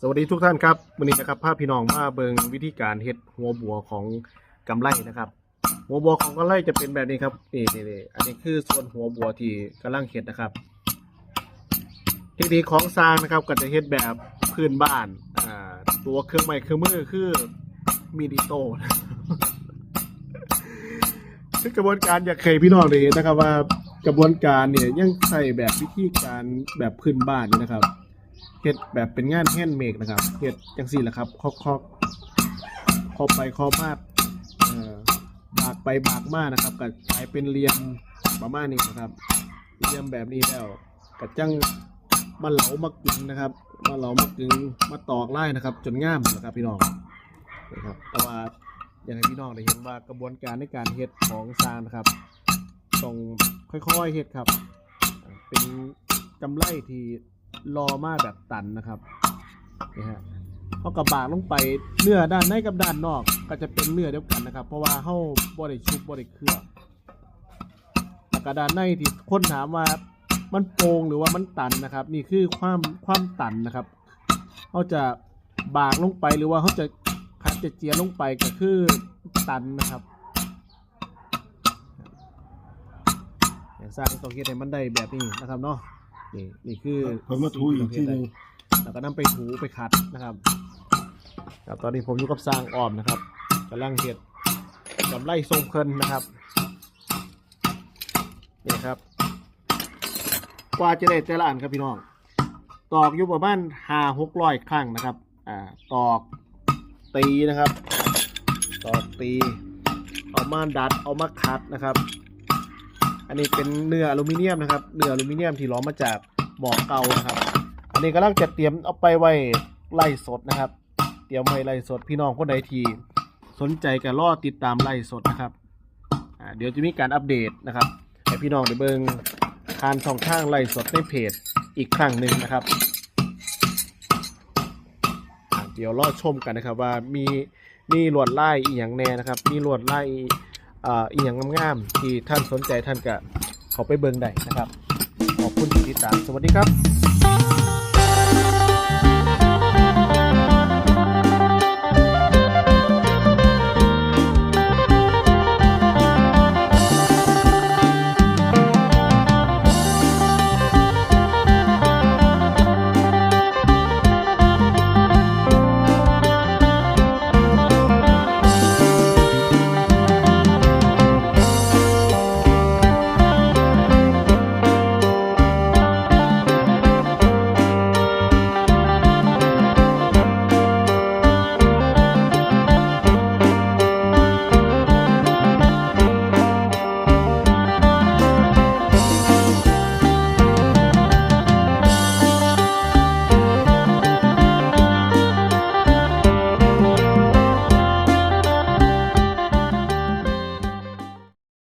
สวัสดีทุกท่านครับวันนี้นะครับภาพพี่น้องมาเบิงวิธีการเฮ็ดหัวบัวของกำไลนะครับ หัวบัวของกำไลจะเป็นแบบนี้ครับนี่นี่อันนี้คือส่วนหัวบัวที่กำลังเฮ็ดนะครับเทคนิคของสร้างนะครับก็จะเฮ็ดแบบพื้นบ้านอ่าตัวเครื่องไม้เครื่องมือคือมีดิโต้ซึ่งกระบวนการอยากเคยพี่น้องเห็นนะครับว่า กระบวนการเนี่ยยังใส่แบบวิธีการแบบพื้นบ้านนะครับเฮ็ดแบบเป็นงานแฮนด์เมดนะครับเฮ็ดจังสี่แหละครับคอกคอกคอไปคอมาบากไปบากมานะครับก็กลายเป็นเหลี่ยมประมาณนี้นะครับเหลี่ยมแบบนี้แล้วก็จังมาเหลามากึงนะครับมาเหลามากึงมาตอกไล่นะครับ จนง่ามนะครับพี่น้องนะครับแต่ว่าอย่ากให้พี่น้องได้เห็นว่ากระบวนการในการเฮ็ดของซางนะครับ ต้องค่อยๆเฮ็ดครับ เป็นกำไรที่รอมาแบบตันนะครับนี่ฮะเขากับบากลงไปเนื้อด้านในกับด้านนอก ก็จะเป็นเนื้อเดียวกันนะครับ เพราะว่าเขาบริชุบบริเคลือบแล้วก็ด้านในที่คนถามว่ามันโปร่งหรือว่ามันตันนะครับ นี่คือความความตันนะครับเขาจะบากลงไปหรือว่าเขาจะคัดจะเจียลงไปก็คือตันนะครับ สร้างต้องเฮ็ดให้มันได้แบบนี้นะครับเนาะนี่นี่คือผมมาถูอีกทีหนึงแล้วก็นำไปถูไปขัดนะครับครับตอนนี้ผมอยู่กับสร้างอ้อมนะครับกำลังเห็ดกำไรทรงเพลินนะครับนี่ครับ กว่าจะได้แต่ละอันครับพี่น้อง ตอกอยู่ประมาณห้าหกร้อยครั้งนะครับ อ่า ตอกตีนะครับ ตอกตี เอามาดัด เอามาคัดนะครับ อันนี้เป็นเนื้ออลูมิเนียมนะครับเนื้ออลูมิเนียมที่ล้อมาจากบ่อเก่านะครับ อันนี้กำลังจะเตรียมเอาไปไว้ไล่สดนะครับ เตรียมไว้ไล่สดพี่น้องคนใดทีสนใจก็รอติดตามไล่สดนะครับเดี๋ยวจะมีการอัปเดตนะครับให้พี่น้องได้เบิ่งทานช่องทางไล่สดในเพจอีกครั้งหนึ่งนะครับ เดี๋ยวรอชมกันนะครับว่ามีมีลวดลายอีหยังแน่นะครับ มีลวดลาย อ่าอีหยังงามๆที่ท่านสนใจท่านก็เขาไปเบิ่งได้นะครับ ขอบคุณที่ติดตาม สวัสดีครับ